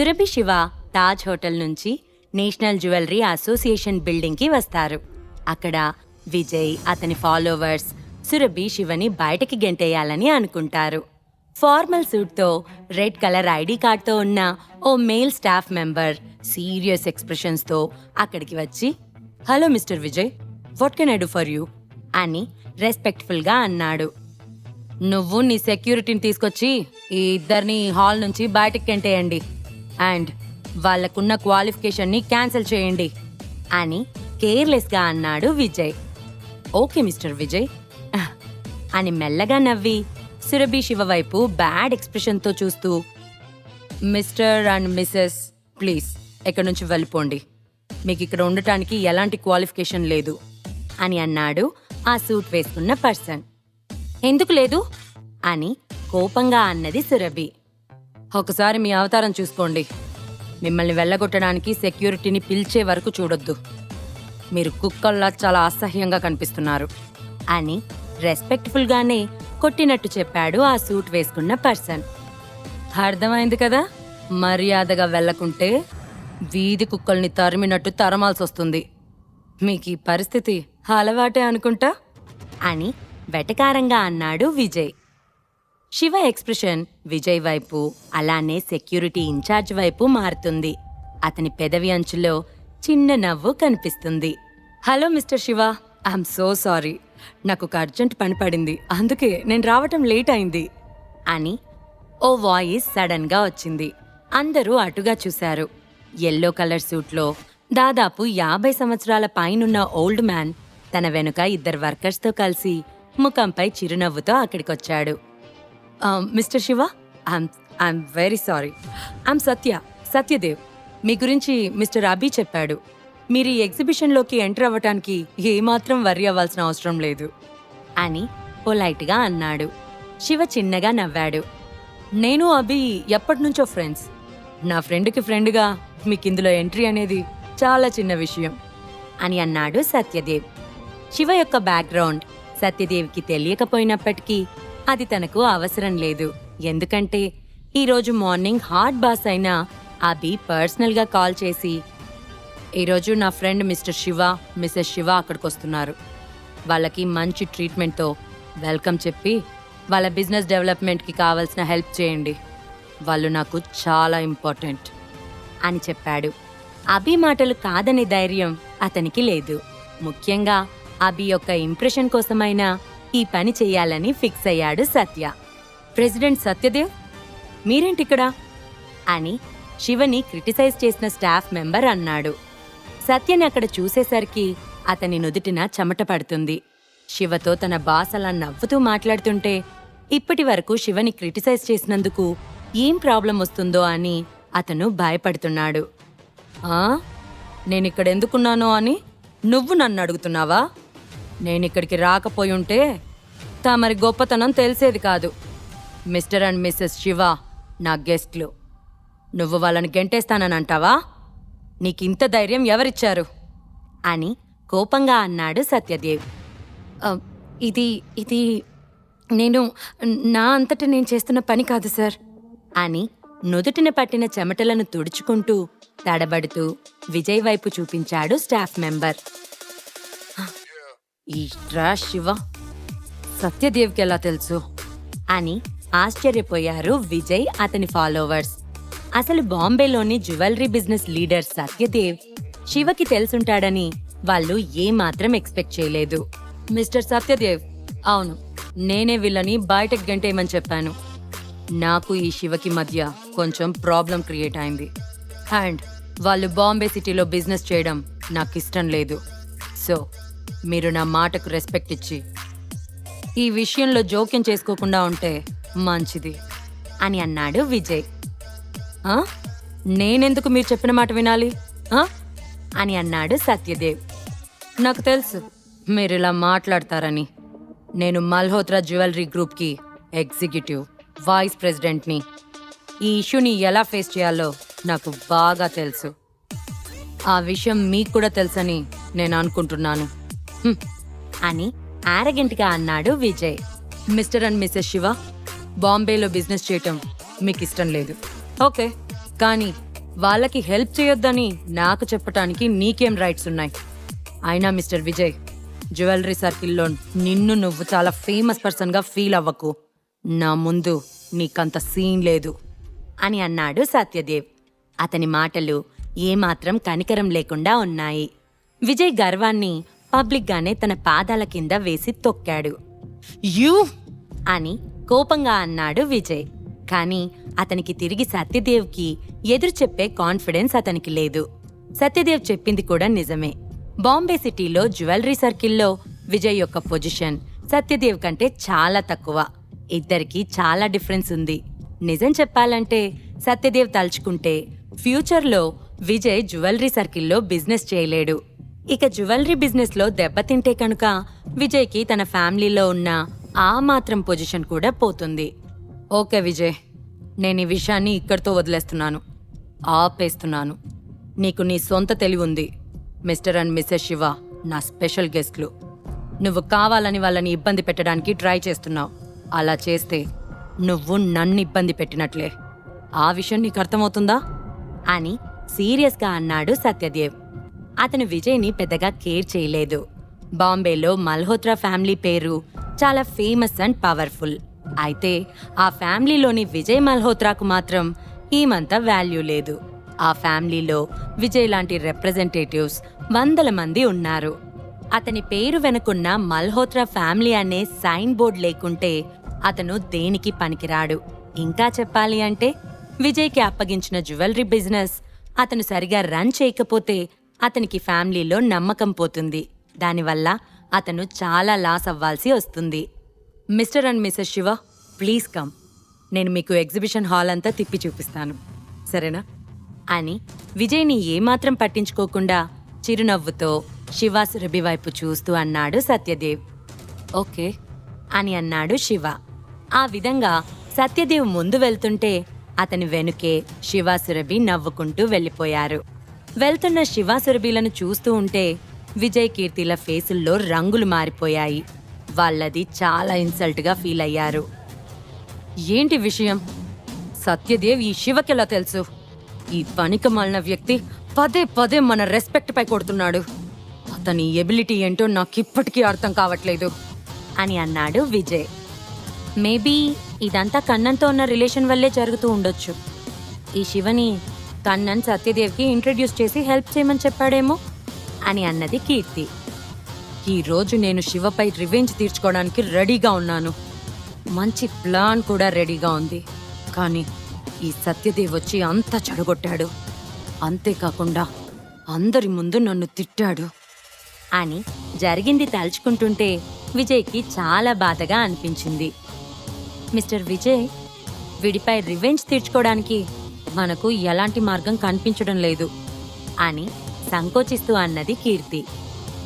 Surabhi Shiva Taj hotel నుంచి national jewellery association బిల్డింగ్కి వస్తారు. అక్కడ విజయ్ అతని ఫాలోవర్స్ సురభి శివని బయటకి గెంటేయాలని అనుకుంటారు. ఫార్మల్ సూట్తో రెడ్ కలర్ ఐడి కార్డ్తో ఉన్న ఓ మేల్ స్టాఫ్ మెంబర్ సీరియస్ ఎక్స్ప్రెషన్స్తో అక్కడికి వచ్చి hello mister Vijay what can I do for you? అని రెస్పెక్ట్ఫుల్గా అన్నాడు. నువ్వు నీ సెక్యూరిటీని తీసుకొచ్చి ఈ ఇద్దరిని హాల్ నుంచి బయటకు గెంటేయండి. అండ్ వాళ్ళకున్న క్వాలిఫికేషన్ని క్యాన్సిల్ చేయండి అని కేర్లెస్గా అన్నాడు విజయ్. Okay mister Vijay. అని మెల్లగా నవ్వి సురభి శివ వైపు బ్యాడ్ ఎక్స్ప్రెషన్తో చూస్తూ మిస్టర్ అండ్ మిస్సెస్ ప్లీజ్ ఎక్కడి నుంచి వెళ్ళిపోండి. మీకు ఇక్కడ ఉండటానికి ఎలాంటి క్వాలిఫికేషన్ లేదు అని అన్నాడు ఆ సూట్ వేసుకున్న పర్సన్. ఎందుకు లేదు? అని కోపంగా అన్నది సురభి. ఒకసారి మీ అవతారం చూసుకోండి. మిమ్మల్ని వెళ్ళగొట్టడానికి సెక్యూరిటీని పిలిచే వరకు చూడొద్దు. మీరు కుక్కల్లా చాలా అసహ్యంగా కనిపిస్తున్నారు. అని రెస్పెక్ట్ఫుల్గానే కొట్టినట్టు చెప్పాడు ఆ సూట్ వేసుకున్న పర్సన్. అర్థమైంది కదా? మర్యాదగా వెళ్ళకుంటే వీధి కుక్కల్ని తరిమినట్టు తరమాల్సి వస్తుంది మీకు ఈ పరిస్థితి అలవాటే అనుకుంటా? అని వెటకారంగా అన్నాడు విజయ్. శివ ఎక్స్ప్రెషన్ విజయ్ వైపు అలానే సెక్యూరిటీ ఇన్ఛార్జ్ వైపు మారుతుంది. అతని పెదవి అంచులో చిన్న నవ్వు కనిపిస్తుంది. Hello mister Shiva. I'm so sorry. నాకు ఒక అర్జెంట్ పని పడింది. అందుకే నేను రావటం లేట్ అయింది. అని ఓ వాయిస్ సడన్గా వచ్చింది. అందరూ అటుగా చూశారు. ఎల్లో కలర్ సూట్లో దాదాపు యాభై సంవత్సరాల పైనున్న ఓల్డ్ మ్యాన్ తన వెనుక ఇద్దరు వర్కర్స్తో కలిసి ముఖంపై చిరునవ్వుతో అక్కడికొచ్చాడు. Mister Shiva I'm I'm very sorry I'm Satya Satyadev మీ గురించి మిస్టర్ అభి చెప్పాడు. మీరు ఈ ఎగ్జిబిషన్లోకి ఎంటర్ అవ్వటానికి ఏమాత్రం వరి అవ్వాల్సిన అవసరం లేదు. అని పొలైట్గా అన్నాడు. శివ చిన్నగా నవ్వాడు. నేను అభి ఎప్పటి నుంచో ఫ్రెండ్స్ నా ఫ్రెండ్కి ఫ్రెండ్గా మీకు ఇందులో ఎంట్రీ అనేది చాలా చిన్న విషయం అని అన్నాడు సత్యదేవ్ శివ యొక్క బ్యాక్గ్రౌండ్ సత్యదేవికి తెలియకపోయినప్పటికీ అది తనకు అవసరం లేదు. ఎందుకంటే ఈరోజు మార్నింగ్ హార్ట్ బాస్ అయిన అభి పర్సనల్గా కాల్ చేసి ఈరోజు నా friend mister Shiva Mrs Shiva అక్కడికి వస్తున్నారు వాళ్ళకి మంచి ట్రీట్మెంట్తో వెల్కమ్ చెప్పి వాళ్ళ బిజినెస్ డెవలప్మెంట్కి కావాల్సిన హెల్ప్ చేయండి. వాళ్ళు నాకు చాలా ఇంపార్టెంట్ అని చెప్పాడు. అభి మాటలు కాదనే ధైర్యం అతనికి లేదు. ముఖ్యంగా అభి యొక్క ఇంప్రెషన్ కోసమైనా ఈ పని చేయాలని ఫిక్స్ అయ్యాడు సత్య. ప్రెసిడెంట్ సత్యదేవ్ మీరేంటిక్కడ? అని శివని క్రిటిసైజ్ చేసిన స్టాఫ్ మెంబర్ అన్నాడు. సత్యని అక్కడ చూసేసరికి అతని నుదుటిన చెమట పడుతుంది. శివతో తన బాస్ అలా నవ్వుతూ మాట్లాడుతుంటే ఇప్పటి వరకు శివని క్రిటిసైజ్ చేసినందుకు ఏం ప్రాబ్లం వస్తుందో అని అతను భయపడుతున్నాడు. నేనిక్కడెందుకున్నానో అని నువ్వు నన్ను అడుగుతున్నావా? నేనిక్కడికి రాకపోయి ఉంటే తమరి గొప్పతనం తెలిసేది కాదు. మిస్టర్ అండ్ మిస్సెస్ శివ నా గెస్ట్లు. నువ్వు వాళ్ళని గెంటేస్తానని అంటావా నీకింత ధైర్యం ఎవరిచ్చారు? అని కోపంగా అన్నాడు సత్యదేవ్. ఇది ఇది నేను నా అంతట నేను చేస్తున్న పని కాదు సార్ అని నుదుటిన పట్టిన చెమటలను తుడుచుకుంటూ తడబడుతూ విజయ్ వైపు చూపించాడు స్టాఫ్ మెంబర్. ఈ ట్రాష్ శివ. సత్యదేవ్కి ఎలా తెలుసు? అని ఆశ్చర్యపోయారు విజయ్ అతని ఫాలోవర్స్. అసలు బాంబేలోని జ్యువెలరీ బిజినెస్ లీడర్ సత్యదేవ్ శివకి తెలుసుంటాడని వాళ్ళు ఏమాత్రం ఎక్స్పెక్ట్ చేయలేదు. మిస్టర్ సత్యదేవ్ అవును నేనే వీళ్ళని బయటకు గంటేయమని చెప్పాను. నాకు ఈ శివకి మధ్య కొంచెం ప్రాబ్లం క్రియేట్ అయింది. అండ్ వాళ్ళు బాంబే సిటీలో బిజినెస్ చేయడం నాకు ఇష్టం లేదు. సో మీరు నా మాటకు రెస్పెక్ట్ ఇచ్చి ఈ విషయంలో జోక్యం చేసుకోకుండా ఉంటే మంచిది అని అన్నాడు విజయ్. "ఆ? నేనెందుకు మీరు చెప్పిన మాట వినాలి? ఆ?" అని అన్నాడు సత్యదేవ్. నాకు తెలుసు మీరు ఇలా మాట్లాడతారని. నేను మల్హోత్రా జ్యువెలరీ గ్రూప్కి ఎగ్జిక్యూటివ్ వైస్ ప్రెసిడెంట్ని. ఈ ఇష్యూని ఎలా ఫేస్ చేయాలో నాకు బాగా తెలుసు. ఆ విషయం మీకు కూడా తెలుసని నేను అనుకుంటున్నాను. అని ఆరగెంట్గా అన్నాడు Vijay. Mister and Mrs Shiva బాంబేలో బిజినెస్ చేయటం మీకు ఇష్టం లేదు. ఓకే కానీ వాళ్ళకి హెల్ప్ చేయొద్దని నాకు చెప్పటానికి నీకేం రైట్స్ ఉన్నాయి? అయినా మిస్టర్ విజయ్ జ్యువెలరీ సర్కిల్లో నిన్ను నువ్వు చాలా ఫేమస్ పర్సన్గా ఫీల్ అవ్వకు. నా ముందు నీకంత సీన్ లేదు అని అన్నాడు సత్యదేవ్. అతని మాటలు ఏమాత్రం కనికరం లేకుండా ఉన్నాయి. విజయ్ గర్వాన్ని పబ్లిక్గానే తన పాదాల కింద వేసి తొక్కాడు. యూ! అని కోపంగా అన్నాడు విజయ్. కానీ అతనికి తిరిగి సత్యదేవ్కి ఎదురు చెప్పే కాన్ఫిడెన్స్ అతనికి లేదు. సత్యదేవ్ చెప్పింది కూడా నిజమే. బాంబే సిటీలో జ్యువెలరీ సర్కిల్లో విజయ్ యొక్క పొజిషన్ సత్యదేవ్ కంటే చాలా తక్కువ. ఇద్దరికి చాలా డిఫరెన్స్ ఉంది. నిజం చెప్పాలంటే సత్యదేవ్ తలుచుకుంటే ఫ్యూచర్లో విజయ్ జ్యువెలరీ సర్కిల్లో బిజినెస్ చేయలేడు. ఇక జ్యువెలరీ బిజినెస్లో దెబ్బతింటే కనుక విజయ్కి తన ఫ్యామిలీలో ఉన్న ఆ మాత్రం పొజిషన్ కూడా పోతుంది. ఓకే విజయ్ నేను ఈ విషయాన్ని ఇక్కడితో వదిలేస్తున్నాను. ఆపేస్తున్నాను. నీకు నీ సొంత తెలివి ఉంది. మిస్టర్ అండ్ మిస్సెస్ శివ నా స్పెషల్ గెస్ట్లు. నువ్వు కావాలని వాళ్ళని ఇబ్బంది పెట్టడానికి ట్రై చేస్తున్నావు. అలా చేస్తే నువ్వు నన్ను ఇబ్బంది పెట్టినట్లే. ఆ విషయం నీకు అర్థమవుతుందా? అని సీరియస్గా అన్నాడు సత్యదేవ్. అతను విజయ్ని పెద్దగా కేర్ చేయలేదు. బాంబేలో మల్హోత్రా ఫ్యామిలీ పేరు చాలా ఫేమస్ అండ్ పవర్ఫుల్. అయితే ఆ ఫ్యామిలీలోని విజయ్ మల్హోత్రాకు మాత్రం ఏమంత వాల్యూ లేదు. ఆ ఫ్యామిలీలో విజయ్ లాంటి రిప్రజెంటేటివ్స్ వందల మంది ఉన్నారు. అతని పేరు వెనుకున్న మల్హోత్రా ఫ్యామిలీ అనే సైన్ బోర్డ్ లేకుంటే అతను దేనికి పనికిరాడు? ఇంకా చెప్పాలి అంటే విజయ్కి అప్పగించిన జ్యువెలరీ బిజినెస్ అతను సరిగా రన్ చేయకపోతే అతనికి ఫ్యామిలీలో నమ్మకం పోతుంది. దానివల్ల అతను చాలా లాస్ అవ్వాల్సి వస్తుంది. Mister and Mrs Shiva please come. నేను మీకు ఎగ్జిబిషన్ హాల్ అంతా తిప్పి చూపిస్తాను. సరేనా? అని విజయ్ని ఏమాత్రం పట్టించుకోకుండా చిరునవ్వుతో శివాస్ సురభి వైపు చూస్తూ అన్నాడు సత్యదేవ్. ఓకే అని అన్నాడు శివ. ఆ విధంగా సత్యదేవ్ ముందు వెళ్తుంటే అతని వెనుకే శివాసురభి నవ్వుకుంటూ వెళ్ళిపోయారు. వెళ్తున్న శివాసురభిలను చూస్తూ ఉంటే విజయ్ కీర్తిల ఫేసుల్లో రంగులు మారిపోయాయి. వాళ్ళది చాలా ఇన్సల్ట్గా ఫీల్ అయ్యారు. ఏంటి విషయం? సత్యదేవ్ ఈ శివకెలా తెలుసు? ఈ పనిక మాలిన వ్యక్తి పదే పదే మన రెస్పెక్ట్ పై కొడుతున్నాడు. అతని ఎబిలిటీ ఏంటో నాకు ఇప్పటికీ అర్థం కావట్లేదు. అని అన్నాడు విజయ్. మేబీ ఇదంతా కన్నంతో ఉన్న రిలేషన్ వల్లే జరుగుతూ ఉండొచ్చు. ఈ శివని కన్నన్ సత్యదేవ్కి ఇంట్రడ్యూస్ చేసి హెల్ప్ చేయమని చెప్పాడేమో అని అన్నది కీర్తి. ఈరోజు నేను శివపై రివెంజ్ తీర్చుకోవడానికి రెడీగా ఉన్నాను. మంచి ప్లాన్ కూడా రెడీగా ఉంది. కానీ ఈ సత్యదేవ్ వచ్చి అంతా చెడగొట్టాడు. అంతేకాకుండా అందరి ముందు నన్ను తిట్టాడు. అని జరిగింది తలుచుకుంటుంటే విజయ్కి చాలా బాధగా అనిపించింది. మిస్టర్ విజయ్ వీడిపై రివెంజ్ తీర్చుకోవడానికి మనకు ఎలాంటి మార్గం కనిపించడం లేదు అని సంకోచిస్తూ అన్నది కీర్తి.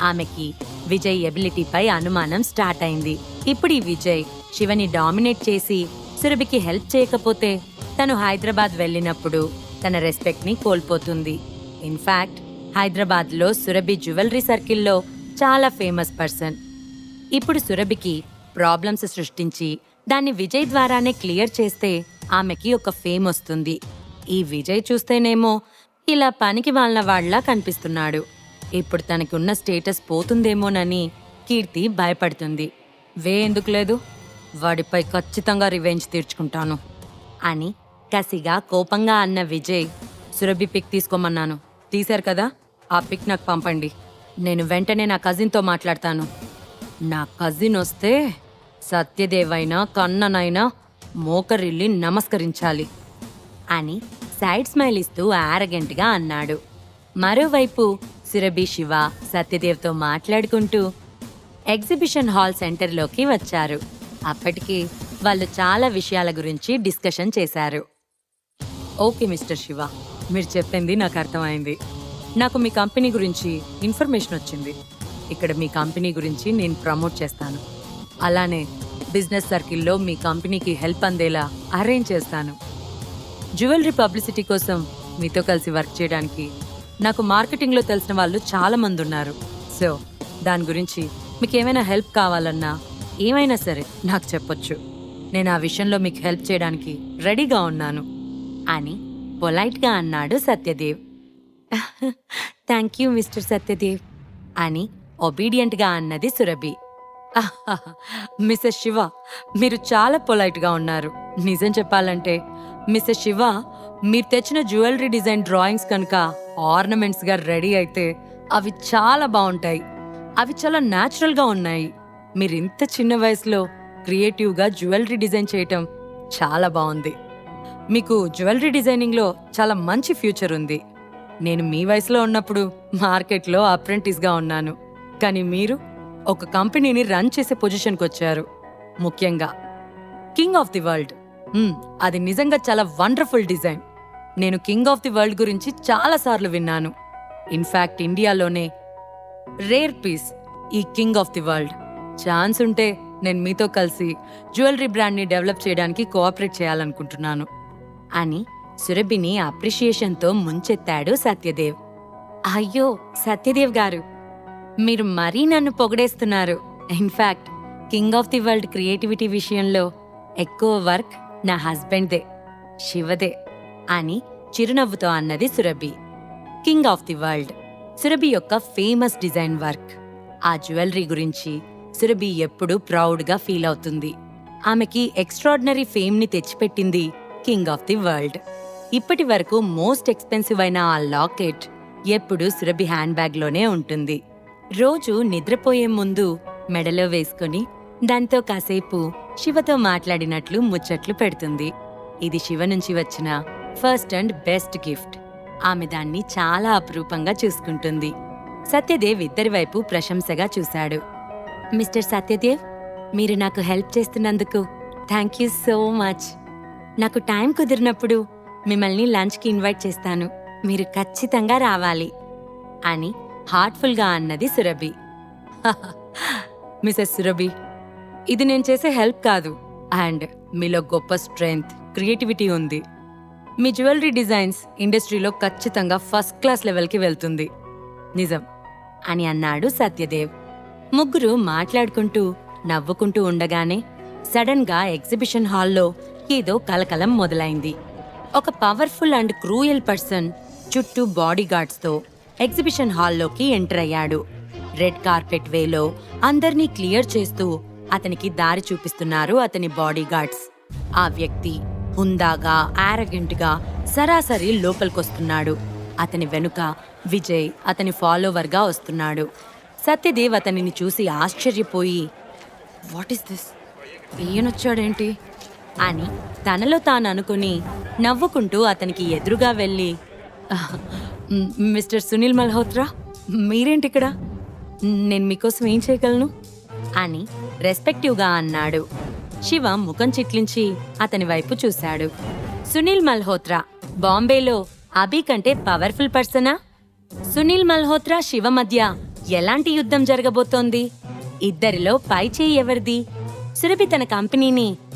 ఆమెకి విజయ్ ఎబిలిటీపై అనుమానం స్టార్ట్ అయింది. ఇప్పుడు ఈ విజయ్ శివని డామినేట్ చేసి సురభికి హెల్ప్ చేయకపోతే తను హైదరాబాద్ వెళ్ళినప్పుడు తన రెస్పెక్ట్ని కోల్పోతుంది. ఇన్ఫాక్ట్ హైదరాబాద్లో సురభి జ్యువెలరీ సర్కిల్లో చాలా ఫేమస్ పర్సన్. ఇప్పుడు సురభికి ప్రాబ్లమ్స్ సృష్టించి దాన్ని విజయ్ ద్వారానే క్లియర్ చేస్తే ఆమెకి ఒక ఫేమ్ వస్తుంది. ఈ విజయ్ చూస్తేనేమో ఇలా పనికి వాళ్ళ వాళ్ళ కనిపిస్తున్నాడు. ఇప్పుడు తనకున్న స్టేటస్ పోతుందేమోనని కీర్తి భయపడుతుంది. వే ఎందుకు లేదు? వాడిపై ఖచ్చితంగా రివెంజ్ తీర్చుకుంటాను. అని కసిగా కోపంగా అన్న విజయ్ సురభి పిక్ తీసుకోమన్నాను. తీశారు కదా? ఆ పిక్ నాకు పంపండి. నేను వెంటనే నా కజిన్తో మాట్లాడతాను. నా కజిన్ వస్తే సత్యదేవైనా కన్ననైనా మోకరిల్లి నమస్కరించాలి. అని సైడ్ స్మైల్ ఇస్తూ ఆరగెంట్గా అన్నాడు. మరోవైపు సురభి శివ సత్యదేవ్తో మాట్లాడుకుంటూ ఎగ్జిబిషన్ హాల్ సెంటర్లోకి వచ్చారు. అప్పటికి వాళ్ళు చాలా విషయాల గురించి డిస్కషన్ చేశారు. ఓకే మిస్టర్ శివ మీరు చెప్పింది నాకు అర్థమైంది. నాకు మీ కంపెనీ గురించి ఇన్ఫర్మేషన్ వచ్చింది. ఇక్కడ మీ కంపెనీ గురించి నేను ప్రమోట్ చేస్తాను. అలానే బిజినెస్ సర్కిల్లో మీ కంపెనీకి హెల్ప్ అందేలా అరేంజ్ చేస్తాను. జ్యువెలరీ పబ్లిసిటీ కోసం మీతో కలిసి వర్క్ చేయడానికి నాకు మార్కెటింగ్లో తెలిసిన వాళ్ళు చాలా మంది ఉన్నారు. సో దాని గురించి మీకు ఏమైనా హెల్ప్ కావాలన్నా ఏమైనా సరే నాకు చెప్పొచ్చు. నేను ఆ విషయంలో మీకు హెల్ప్ చేయడానికి రెడీగా ఉన్నాను. అని పొలైట్గా అన్నాడు Satyadev. Thank you mister Satyadev. అని ఒబీడియంట్గా అన్నది సురభి. మిస్సెస్ శివ మీరు చాలా పొలైట్గా ఉన్నారు. నిజం చెప్పాలంటే మిస్టర్ శివ మీరు తెచ్చిన జ్యువెలరీ డిజైన్ డ్రాయింగ్స్ కనుక ఆర్నమెంట్స్గా రెడీ అయితే అవి చాలా బాగుంటాయి. అవి చాలా న్యాచురల్గా ఉన్నాయి. మీరు ఇంత చిన్న వయసులో క్రియేటివ్గా జ్యువెలరీ డిజైన్ చేయటం చాలా బాగుంది. మీకు జ్యువెలరీ డిజైనింగ్లో చాలా మంచి ఫ్యూచర్ ఉంది. నేను మీ వయసులో ఉన్నప్పుడు మార్కెట్లో అప్రెంటిస్గా ఉన్నాను. కానీ మీరు ఒక కంపెనీని రన్ చేసే పొజిషన్కి వచ్చారు. ముఖ్యంగా కింగ్ ఆఫ్ ది వరల్డ్. అది నిజంగా చాలా వండర్ఫుల్ డిజైన్. నేను కింగ్ ఆఫ్ ది వరల్డ్ గురించి చాలాసార్లు విన్నాను. ఇన్ఫ్యాక్ట్ ఇండియాలోనే రేర్ పీస్ ఈ king of the world. Chance ఉంటే నేను మీతో కలిసి జ్యువెలరీ బ్రాండ్ని డెవలప్ చేయడానికి కోఆపరేట్ చేయాలనుకుంటున్నాను. అని సురభిని అప్రిషియేషన్తో ముంచెత్తాడు సత్యదేవ్. అయ్యో సత్యదేవ్ గారు మీరు మరీ నన్ను పొగడేస్తున్నారు. In fact king of the world creativity విషయంలో ఎక్కువ వర్క్ నా హస్బెండ్దే శివదే అని చిరునవ్వుతో అన్నది Surabhi. King of the world. Surabhi యొక్క ఫేమస్ డిజైన్ వర్క్. ఆ జ్యువెలరీ గురించి సురభి ఎప్పుడూ ప్రౌడ్గా ఫీల్ అవుతుంది. ఆమెకి ఎక్స్ట్రాడినరీ ఫేమ్ని తెచ్చిపెట్టింది కింగ్ ఆఫ్ ది వరల్డ్. ఇప్పటి వరకు మోస్ట్ ఎక్స్పెన్సివ్ అయిన ఆ లాకెట్ ఎప్పుడూ సురభి హ్యాండ్ బ్యాగ్లోనే ఉంటుంది. రోజు నిద్రపోయే ముందు మెడలో వేసుకొని దాంతో కాసేపు శివతో మాట్లాడినట్లు ముచ్చట్లు పెడుతుంది. ఇది శివ నుంచి వచ్చిన ఫస్ట్ అండ్ బెస్ట్ గిఫ్ట్. ఆమె దాన్ని చాలా అపురూపంగా చూసుకుంటుంది. సత్యదేవ్ ఇద్దరి వైపు ప్రశంసగా చూశాడు. మిస్టర్ సత్యదేవ్ మీరు నాకు హెల్ప్ చేస్తున్నందుకు థ్యాంక్ యూ సో మచ్. నాకు టైం కుదిరినప్పుడు మిమ్మల్ని లంచ్కి ఇన్వైట్ చేస్తాను. మీరు ఖచ్చితంగా రావాలి. అని హార్ట్ఫుల్గా అన్నది సురభి. మిసెస్ సురభి ఇది నేను చేసే హెల్ప్ కాదు. అండ్ మీలో గొప్ప స్ట్రెంగ్త్ క్రియేటివిటీ ఉంది. మీ జ్యువెలరీ డిజైన్స్ ఇండస్ట్రీలో ఖచ్చితంగా ఫస్ట్ క్లాస్ లెవెల్కి వెళ్తుంది. నిజం. అని అన్నాడు సత్యదేవ్. ముగ్గురు మాట్లాడుకుంటూ నవ్వుకుంటూ ఉండగానే సడన్గా ఎగ్జిబిషన్ హాల్లో ఏదో కలకలం మొదలైంది. ఒక పవర్ఫుల్ అండ్ క్రూయల్ పర్సన్ చుట్టూ బాడీగార్డ్స్తో ఎగ్జిబిషన్ హాల్లోకి ఎంటర్ అయ్యాడు. రెడ్ కార్పెట్ వేలో అందర్నీ క్లియర్ చేస్తూ అతనికి దారి చూపిస్తున్నారు అతని బాడీ గార్డ్స్ ఆ వ్యక్తి హుందాగా ఆరగెంట్గా సరాసరి లోపలికొస్తున్నాడు. అతని వెనుక విజయ్ అతని ఫాలోవర్గా వస్తున్నాడు. సత్యదేవ్ అతనిని చూసి ఆశ్చర్యపోయి వాట్ ఈస్ దిస్? ఈయనొచ్చాడేంటి? అని తనలో తాను అనుకుని నవ్వుకుంటూ అతనికి ఎదురుగా వెళ్ళి మిస్టర్ సునీల్ మల్హోత్రా మీరేంటి ఇక్కడ నేను మీకోసం ఏం చేయగలను? అని రెస్పెక్టివ్గా అన్నాడు. శివ ముఖం చిట్లించి అతని వైపు చూశాడు. సునీల్ మల్హోత్రా బాంబేలో అభి కంటే పవర్ఫుల్ పర్సనా? సునీల్ మల్హోత్రా శివ మధ్య ఎలాంటి యుద్ధం జరగబోతోంది? ఇద్దరిలో పై చేయి ఎవరిది? సురభి తన కంపెనీని